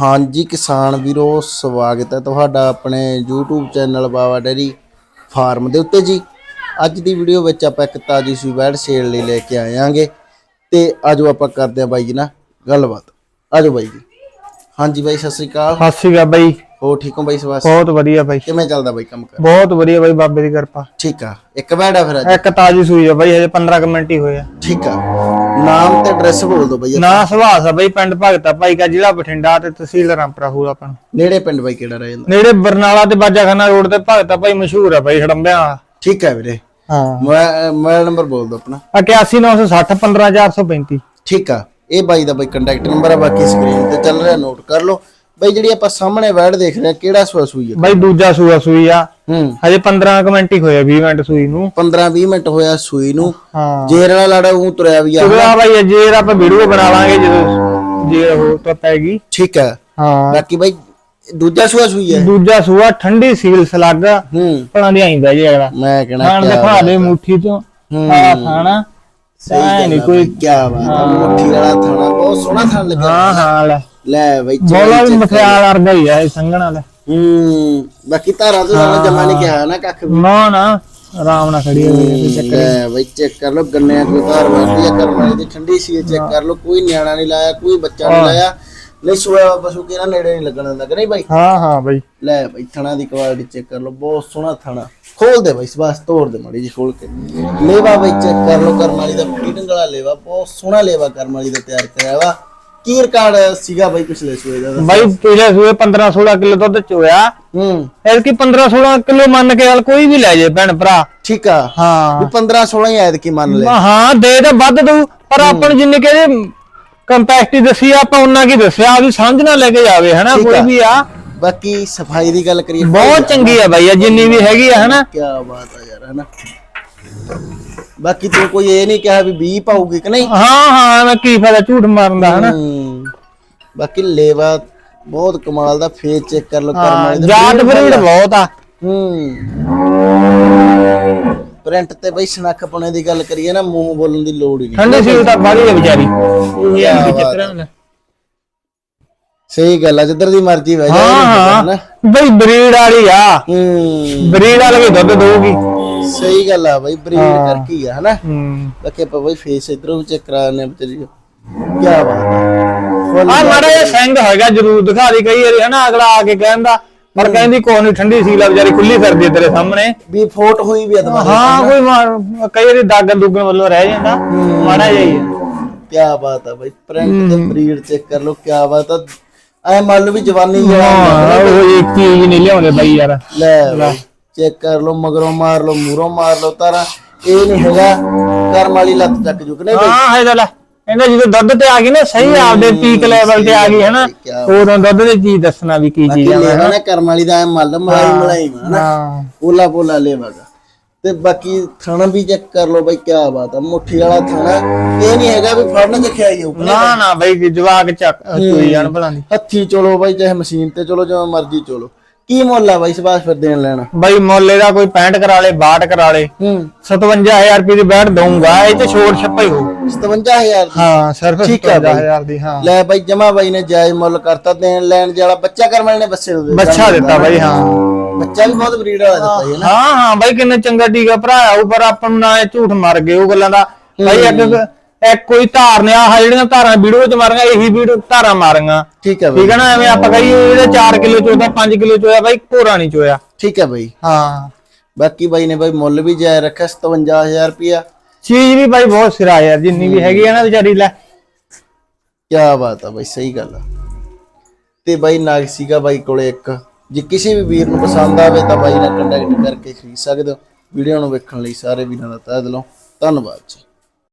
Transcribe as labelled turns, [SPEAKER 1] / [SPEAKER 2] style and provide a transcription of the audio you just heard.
[SPEAKER 1] ਹਾਂਜੀ ਕਿਸਾਨ ਵੀਰੋ ਸਵਾਗਤ ਹੈ ਤੁਹਾਡਾ ਆਪਣੇ YouTube channel Bawa dairy farm ਦੇ ਉੱਤੇ ਜੀ। ਅੱਜ ਦੀ ਵੀਡੀਓ ਵਿੱਚ ਆਪਾਂ ਇੱਕ ਤਾਜੀ ਸੂਈ ਬੈਡ ਸੇਲ ਲਈ ਲੈ ਕੇ ਆਏ ਆਂਗੇ ਤੇ ਆਜੋ ਆਪਾਂ ਕਰਦੇ ਆ ਬਾਈ ਜੀ ਨਾਲ ਗੱਲਬਾਤ। ਆਜੋ ਬਾਈ ਜੀ। ਹਾਂਜੀ ਬਾਈ ਸਤਿ ਸ੍ਰੀ ਅਕਾਲ।
[SPEAKER 2] ਸਤਿ ਸ਼੍ਰੀ ਅਕਾਲ ਬਾਈ।
[SPEAKER 1] ਹੋ ਠੀਕ ਹੋ ਬਾਈ ਸਵਾਸ?
[SPEAKER 2] ਬਹੁਤ ਵਧੀਆ ਬਾਈ।
[SPEAKER 1] ਕਿਵੇਂ ਚੱਲਦਾ ਬਾਈ ਕੰਮ ਕਰ?
[SPEAKER 2] ਬਹੁਤ ਵਧੀਆ ਬਾਈ ਬਾਬੇ ਦੀ ਕਿਰਪਾ।
[SPEAKER 1] ਠੀਕ ਆ। ਇੱਕ ਆ ਫਿਰ ਅੱਜ?
[SPEAKER 2] ਇੱਕ ਤਾਜੀ ਸੂਈ ਆ ਬਾਈ ਹਜੇ 15 ਕੁ ਮਿੰਟ ਹੀ ਹੋਏ ਆ।
[SPEAKER 1] ਠੀਕ ਆ। ਨਾਮ ਤੇ ਐਡਰੈਸ ਬੋਲ ਦਿਓ ਬਾਈ
[SPEAKER 2] ਨਾ ਸੁਭਾਸ ਆ ਬਾਈ ਪਿੰਡ ਭਗਤਾ ਭਾਈ ਕਾ ਜ਼ਿਲ੍ਹਾ ਬਠਿੰਡਾ ਤੇ ਤਹਿਸੀਲ ਰਾਮਪੁਰਾ ਹੋਊ ਆਪਾਂ ਨੂੰ।
[SPEAKER 1] ਨੇੜੇ ਪਿੰਡ ਬਾਈ ਕਿਹੜਾ ਰਹਿ ਜਾਂਦਾ?
[SPEAKER 2] ਨੇੜੇ ਬਰਨਾਲਾ ਤੇ ਬਾਜਾਖਾਨਾ ਰੋਡ ਤੇ ਭਗਤਾ ਭਾਈ ਮਸ਼ਹੂਰ ਆ ਬਾਈ ਹੜੰਬਿਆਂ ਵਾਲਾ।
[SPEAKER 1] ਠੀਕ ਹੈ ਵੀਰੇ।
[SPEAKER 2] ਹਾਂ।
[SPEAKER 1] ਮੋਬਾਈਲ ਨੰਬਰ ਬੋਲ ਦਿਓ ਆਪਣਾ।
[SPEAKER 2] 81960 15435
[SPEAKER 1] ਠੀਕ ਆ। ਇਹ ਬਾਈ ਦਾ ਬਾਈ ਕੰਟੈਕਟ ਨੰਬਰ ਆ ਬਾਕੀ ਸਕਰੀਨ ਤੇ ਚੱਲ ਰਿਹਾ ਨੋਟ ਕਰ ਲਓ। ਬਾਈ ਜਿਹੜੀ ਆਪਾਂ ਸਾਹਮਣੇ ਵੈੜ ਦੇਖ ਰਹੇ ਆ ਕਿਹੜਾ ਸੂਆ ਸੂਈ ਆ?
[SPEAKER 2] ਬਾਈ ਦੂਜਾ ਸੂਆ ਸੂਈ ਆ।
[SPEAKER 1] ਹੂੰ।
[SPEAKER 2] ਹਜੇ 15 ਕੁ ਮਿੰਟ ਹੀ ਹੋਏ ਆ 20 ਮਿੰਟ ਸੂਈ ਨੂੰ।
[SPEAKER 1] 15 20 ਮਿੰਟ ਹੋਇਆ ਸੂਈ ਨੂੰ।
[SPEAKER 2] ਹਾਂ।
[SPEAKER 1] ਜੇਰ ਵਾਲਾ ਲਾੜਾ ਉਹ ਤੁਰਿਆ ਵੀ ਆ।
[SPEAKER 2] ਆ ਬਾਈ ਜੇ ਆਪਾਂ ਵੀਡੀਓ ਬਣਾ ਲਾਂਗੇ ਜਦੋਂ ਜੇ ਉਹ ਤਾਂ ਪੈਗੀ
[SPEAKER 1] ਠੀਕ ਆ
[SPEAKER 2] ਹਾਂ।
[SPEAKER 1] ਬਾਕੀ ਬਾਈ ਦੂਜਾ ਸੂਆ ਸੂਈ ਹੈ।
[SPEAKER 2] ਦੂਜਾ ਸੂਆ ਠੰਡੀ ਸੀਲ ਸਲੱਗ।
[SPEAKER 1] ਹੂੰ।
[SPEAKER 2] ਭਲਾਂ ਦੀ ਆਈਂਦਾ ਜੀ ਅਗਲਾ।
[SPEAKER 1] ਮੈਂ ਕਹਿਣਾ
[SPEAKER 2] ਖਾਣ ਦੇ ਖਾ ਦੇ ਮੁੱਠੀ ਤੋਂ।
[SPEAKER 1] ਹੂੰ।
[SPEAKER 2] ਆ ਖਾਣਾ।
[SPEAKER 1] ਸਹੀ
[SPEAKER 2] ਨਹੀਂ ਕੋਈ
[SPEAKER 1] ਕੀ ਬਾਤ ਆ ਮੁੱਠੀ ਵਾਲਾ ਥਾਣਾ ਬਹੁਤ ਸੋਹਣਾ ਥਾਣ ਲੱਗਿਆ।
[SPEAKER 2] ਹਾਂ ਹਾਂ ਲੈ।
[SPEAKER 1] ਲੈ ਬਾਈ
[SPEAKER 2] ਬੋਲਾ ਵੀ ਮਖਿਆਲ ਵਰਗਾ ਹੀ ਆ ਇਹ ਸੰਘਣਾ ਲੈ
[SPEAKER 1] ਹੂੰ ਬਾਕੀ ਧਾਰਾ ਤੋਂ ਜ਼ਿਆਦਾ ਜਮਾ ਨਹੀਂ ਕਿਹਾ ਨਾ ਕੱਖ ਵੀ।
[SPEAKER 2] ਨਾ ਨਾ ਆਰਾਮ ਨਾਲ ਖੜੀ ਹੋਈ ਹੈ
[SPEAKER 1] ਲੈ ਬਈ ਚੈੱਕ ਕਰ ਲਓ ਗੰਨਿਆਂ ਕੋਈ ਧਾਰ ਵਰਦੀ ਆ ਕਰਮ ਵਾਲੀ ਦੀ ਠੰਡੀ ਸੀ ਚੈੱਕ ਕਰ ਲਓ ਕੋਈ ਨਿਆਣਾ ਨਹੀਂ ਲਾਇਆ ਕੋਈ ਬੱਚਾ ਨਹੀਂ ਲਾਇਆ ਨਹੀਂ ਸੋਇਆ ਪਸ਼ੂ ਕਿਹਨਾਂ ਨੇੜੇ ਨਹੀਂ ਲੱਗਣ ਦਿੰਦਾ ਕਿ ਨਹੀਂ ਬਾਈ?
[SPEAKER 2] ਹਾਂ ਹਾਂ ਬਈ।
[SPEAKER 1] ਲੈ ਬਈ ਥਣਾ ਦੀ ਕੁਆਲਿਟੀ ਚੈੱਕ ਕਰ ਲਓ ਬਹੁਤ ਸੋਹਣਾ ਥਣਾ। ਖੋਲ ਦੇ ਬਈ ਬਸ ਤੋੜ ਦੇ ਮੜੀ ਜੀ ਖੋਲ ਕੇ। ਲੇਵਾ ਬਈ ਚੈੱਕ ਕਰ ਲਓ ਕਰਮ ਵਾਲੀ ਦਾ ਫੀਡਿੰਗ ਵਾਲਾ ਲੇਵਾ ਬਹੁਤ ਸੋਹਣਾ ਲੇਵਾ ਕਰਮ ਵਾਲੀ ਦਾ ਤਿਆਰ ਕਰਿਆ ਵਾ। ਕੀ ਰਿਕਾਰਡ ਸੀਗਾ ਬਈ ਪਿਛਲੇ ਸੂਏ ਦਾ?
[SPEAKER 2] ਬਾਈ ਪਿਛਲੇ ਸੂਏ 15 16 ਕਿਲੋ ਦੁੱਧ ਚੋਇਆ।
[SPEAKER 1] ਹੂੰ।
[SPEAKER 2] ਇਹ ਕਿ 15 16 ਕਿਲੋ ਮੰਨ ਕੇ ਚੱਲ ਕੋਈ ਵੀ ਲੈ ਜੇ ਭੈਣ ਭਰਾ।
[SPEAKER 1] ਠੀਕ ਆ।
[SPEAKER 2] ਹਾਂ।
[SPEAKER 1] ਵੀ 15 16 ਹੀ ਐਦ ਕੀ ਮੰਨ ਲੈ
[SPEAKER 2] ਹਾਂ ਦੇ ਤਾਂ ਵੱਧ ਦਊ ਪਰ ਆਪਾਂ ਨੂੰ ਜਿੰਨੇ ਕਹਿੰਦੇ ਕੰਪੈਕਟੀ ਦੱਸੀ ਆਪਾਂ ਉਹਨਾਂ ਕੀ ਦੱਸਿਆ ਆ ਵੀ ਸਮਝ ਨਾ ਲੈ ਕੇ ਜਾਵੇ ਹਨਾ ਕੋਈ। ਵੀ ਆ।
[SPEAKER 1] ਬਾਕੀ ਸਫ਼ਾਈ ਦੀ ਗੱਲ ਕਰੀਏ।
[SPEAKER 2] ਬਹੁਤ ਚੰਗੀ ਆ ਬਾਈ ਜਿੰਨੀ ਵੀ ਹੈਗੀ ਆ ਹਨਾ।
[SPEAKER 1] ਕੀ ਬਾਤ ਆ ਯਾਰ ਹਨਾ। ਬਾਕੀ ਤੂੰ ਕੋਈ ਇਹ ਨਹੀਂ ਕਿਹਾ ਵੀ 20 ਪਾਉਗੀ ਕਿ ਨਹੀਂ?
[SPEAKER 2] ਹਾਂ ਹਾਂ ਮੈਂ ਕੀ ਫਾਇਦਾ ਝੂਠ ਮਾਰਨ ਦਾ ਹਨਾ?
[SPEAKER 1] ਹੂੰ। ਬਾਕੀ ਲੇਵਾ ਬਹੁਤ ਕਮਾਲ ਦਾ ਫੇਸ ਚੈੱਕ ਕਰ ਲਓ ਕਰਮ
[SPEAKER 2] ਹਾਂ,
[SPEAKER 1] ਵਾਲੇ ਦਾ
[SPEAKER 2] ਜਾਤ ਬਰੀਡ ਬਹੁਤ ਆ।
[SPEAKER 1] ਹੂੰ। ਪ੍ਰਿੰਟ ਤੇ ਬਈ ਸਨੱਖ ਪਾਉਣੇ ਦੀ ਗੱਲ ਕਰੀਏ ਨਾ ਮੂੰਹ ਬੋਲਣ ਦੀ ਲੋੜ ਹੀ ਨਹੀਂ।
[SPEAKER 2] ਠੰਡੇ ਸੀਲ ਤਾਂ ਬਾੜੀ ਆ ਵਿਚਾਰੀ। ਇਹ ਆ ਵੀ ਚੱਕਰਾਂ ਨਾਲ
[SPEAKER 1] ਸਹੀ ਗੱਲ ਆ ਜਿੱਧਰ ਦੀ ਮਰਜ਼ੀ ਵਹਿ ਜਾ
[SPEAKER 2] ਹਾਂ ਹਾਂ। ਬਈ ਬਰੀਡ ਵਾਲੀ ਆ।
[SPEAKER 1] ਹੂੰ।
[SPEAKER 2] ਬਰੀਡ ਵਾਲੀ ਵੀ ਦੁੱਧ ਦਊਗੀ।
[SPEAKER 1] ਸਹੀ ਗੱਲ ਆ ਬਈ ਬਰੀਡ ਕਰਕੇ ਹੀ ਆ ਹਨਾ?
[SPEAKER 2] ਹੂੰ।
[SPEAKER 1] ਬਾਕੀ ਆਪਾਂ ਬਈ ਫੇਸ ਇਧਰੋਂ ਵੀ ਚੈੱਕ ਕਰਾਣੇ ਬਤਰੀ ਕੀ ਬਾਤ ਆ।
[SPEAKER 2] ਆ ਮਾੜਾ ਜਿਹਾ ਸਿੰਘ ਹੈਗਾ ਜਰੂਰ ਦਿਖਾ ਦੀ ਕਈ ਵਾਰੀ ਹਨਾ? ਅਗਲਾ ਆ ਕੇ ਕਹਿੰਦਾ ਪਰ ਕਹਿੰਦੀ ਕੋਈ ਨਹੀਂ ਠੰਡੀ ਸੀਲ ਆ ਵਿਚਾਰੀ ਖੁੱਲੀ ਫਿਰਦੀ ਤੇਰੇ ਸਾਹਮਣੇ।
[SPEAKER 1] ਵੀ ਫੋਟ ਹੋਈ ਵੀ ਅਦਮਾ
[SPEAKER 2] ਹਾਂ ਕੋਈ ਕਈ ਵਾਰੀ ਦਾਗਨ ਦੁੱਗਣ ਵੱਲੋਂ ਰਹਿ ਜਾਂਦਾ। ਮਾੜਾ ਜਿਹਾ ਹੀ ਆ।
[SPEAKER 1] ਕੀ ਬਾਤ ਆ ਬਈ ਪ੍ਰਿੰਟ ਤੇ ਬਰੀਡ ਚੈੱਕ ਕਰ ਲਓ ਕੀ ਬਾਤ ਆ। ਐ ਮੰਨ ਲਓ ਵੀ ਜਵਾਨੀ ਜਿਹੜਾ
[SPEAKER 2] ਹਾਂ ਉਹ ਇੱਕ ਚੀਜ਼ ਨਹੀਂ ਲਿਆਉਂਦੇ ਬਾਈ ਯਾਰ।
[SPEAKER 1] ਲੈ ਚੈੱਕ ਕਰ ਲਓ ਮਗਰੋਂ ਮਾਰ ਲਓ ਮੂਰੋਂ ਮਾਰ ਲਓ ਤਾਰਾ ਇਹ ਨਹੀਂ ਹੈਗਾ ਕਰਮ ਵਾਲੀ ਲੱਤ ਚੱਕ ਜੁਕ ਨਹੀਂ ਬਈ?
[SPEAKER 2] ਹਾਂ ਹੈ ਲੈ ਕਹਿੰਦਾ ਜਦੋਂ ਦੁੱਧ ਤੇ ਆ ਗਈ ਨਾ ਸਹੀ ਆਪਦੇ ਪੀਕ ਲੈਵਲ ਤੇ ਆ ਗਈ ਹਨਾ
[SPEAKER 1] ਕਿਆ
[SPEAKER 2] ਉਦੋਂ ਦੁੱਧ ਦੀ ਚੀਜ਼ ਦੱਸਣਾ ਵੀ ਕੀ ਚੀਜ਼ ਆ
[SPEAKER 1] ਲੈਣਾ ਨਾ ਕਰਮ ਵਾਲੀ ਦਾ ਐਂ ਮੱਲ ਮਲਾਈ ਮਲਾਈ ਹਨਾ।
[SPEAKER 2] ਹਾਂ।
[SPEAKER 1] ਪੋਲਾ ਪੋਲਾ ਲੈਵਾਗਾ ਤੇ ਬਾਕੀ ਥਣਾ ਵੀ ਚੈੱਕ ਕਰ ਲਓ ਬਈ ਕੀ ਬਾਤ ਆ। ਮੁੱਠੀ ਵਾਲਾ ਥਣਾ ਇਹ ਨਹੀਂ ਹੈਗਾ ਵੀ ਫੜਨ ਚ ਖਿਆਈ ਜਾਊ
[SPEAKER 2] ਨਾ ਨਾ ਬਾਈ ਜਵਾਕ ਚੱਕ ਚੋਈ ਜਾਣ ਭਲਾਂ ਦੀ
[SPEAKER 1] ਹੱਥੀ ਚਲੋ ਬਾਈ ਚਾਹੇ ਮਸ਼ੀਨ ਤੇ ਚਲੋ ਜਿਵੇਂ ਮਰਜ਼ੀ ਚਲੋ। ਕੀ ਮੁੱਲ ਆ ਬਾਈ ਸਬਾਸ ਫਿਰ ਦੇਣ ਲੈਣਾ?
[SPEAKER 2] ਬਾਈ ਮੁੱਲ ਇਹਦਾ ਕੋਈ 65 ਕਰਾ ਲੇ 62 ਕਰਾ ਲੇ।
[SPEAKER 1] ਹੂੰ।
[SPEAKER 2] 57000 ਰੁਪਏ ਦੀ ਬੈਠ ਦਊਂਗਾ ਇਹ ਤੇ ਛੋੜ ਛੱਪਾ ਹੀ ਹੋ
[SPEAKER 1] 57000 ਦੀ?
[SPEAKER 2] ਹਾਂ ਸਿਰਫ
[SPEAKER 1] ਠੀਕ ਆ ਬਾਈ।
[SPEAKER 2] 57000 ਦੀ ਹਾਂ।
[SPEAKER 1] ਲੈ ਬਾਈ ਜਮਾ ਬਾਈ ਨੇ ਜਾਇਜ਼ ਮੁੱਲ ਕਰਤਾ ਦੇਣ ਲੈਣ ਜਿਹੜਾ ਬੱਚਾ ਕਰਮ ਵਾਲੇ ਨੇ ਦੇ
[SPEAKER 2] ਬੱਚਾ ਦਿੱਤਾ ਬਾਈ ਹਾਂ।
[SPEAKER 1] ਬੱਚਾ ਵੀ ਬਹੁਤ ਬਰੀਡ ਵਾਲਾ ਦਿੱਤਾ ਜੀ ਨਾ।
[SPEAKER 2] ਹਾਂ ਹਾਂ ਬਾਈ ਕਿੰਨੇ ਚੰਗਾ ਟੀਕਾ ਭਰਾਇਆ ਉਹ ਪਰ ਆਪਾਂ ਨੂੰ ਨਾ ਇਹ ਝੂਠ ਮਾਰ ਗਏ ਉਹ ਗੱਲਾਂ ਦਾ। ਬਾਈ ਇੱਕ ਇੱਕ ਕੋਈ ਧਾਰ ਨੇ ਆਹ ਜਿਹੜੀਆਂ ਧਾਰਾਂ ਵੀਡੀਓ ਚ ਮਾਰਾਂਗਾ ਇਹੀ ਵੀਡੀਓ ਧਾਰਾਂ ਮਾਰਾਂਗਾ
[SPEAKER 1] ਠੀਕ ਹੈ ਬਾਈ।
[SPEAKER 2] ਠੀਕ ਹੈ ਨਾ ਐਵੇਂ ਆਪਾਂ ਕਹੀਏ ਇਹਦੇ 4 ਕਿਲੋ ਚੋਦਾ 5 ਕਿਲੋ ਚੋਇਆ ਬਾਈ ਘੋਰਾ ਨਹੀਂ ਚੋਇਆ।
[SPEAKER 1] ਠੀਕ ਹੈ ਬਾਈ।
[SPEAKER 2] ਹਾਂ।
[SPEAKER 1] ਬਾਕੀ ਬਾਈ ਨੇ ਬਾਈ ਮੁੱਲ ਵੀ ਜਾਇ ਰੱਖਿਆ 57000 ਰੁਪਿਆ
[SPEAKER 2] ਚੀਜ਼ ਵੀ ਬਾਈ ਬਹੁਤ ਸਿਰਾ ਯਾਰ ਜਿੰਨੀ ਵੀ ਹੈਗੀ ਆ ਨਾ ਵਿਚਾਰੀ ਲੈ।
[SPEAKER 1] ਕੀ ਬਾਤ ਆ ਬਾਈ ਸਹੀ ਗੱਲ ਆ। ਤੇ ਬਾਈ ਨਾਗ ਸੀਗਾ ਬਾਈ ਕੋਲੇ ਇੱਕ। ਜੇ ਕਿਸੇ ਵੀ ਵੀਰ ਨੂੰ ਪਸੰਦ ਆਵੇ ਤਾਂ ਬਾਈ ਨਾਲ ਕੰਟੈਕਟ ਕਰਕੇ ਖਰੀਦ ਸਕਦੇ ਹੋ। ਵੀਡੀਓ ਨੂੰ ਵੇਖਣ ਲਈ ਸਾਰੇ ਵੀਰਾਂ ਦਾ ਤਹਿ ਦਿਲੋਂ ਧੰਨਵਾਦ ਜੀ।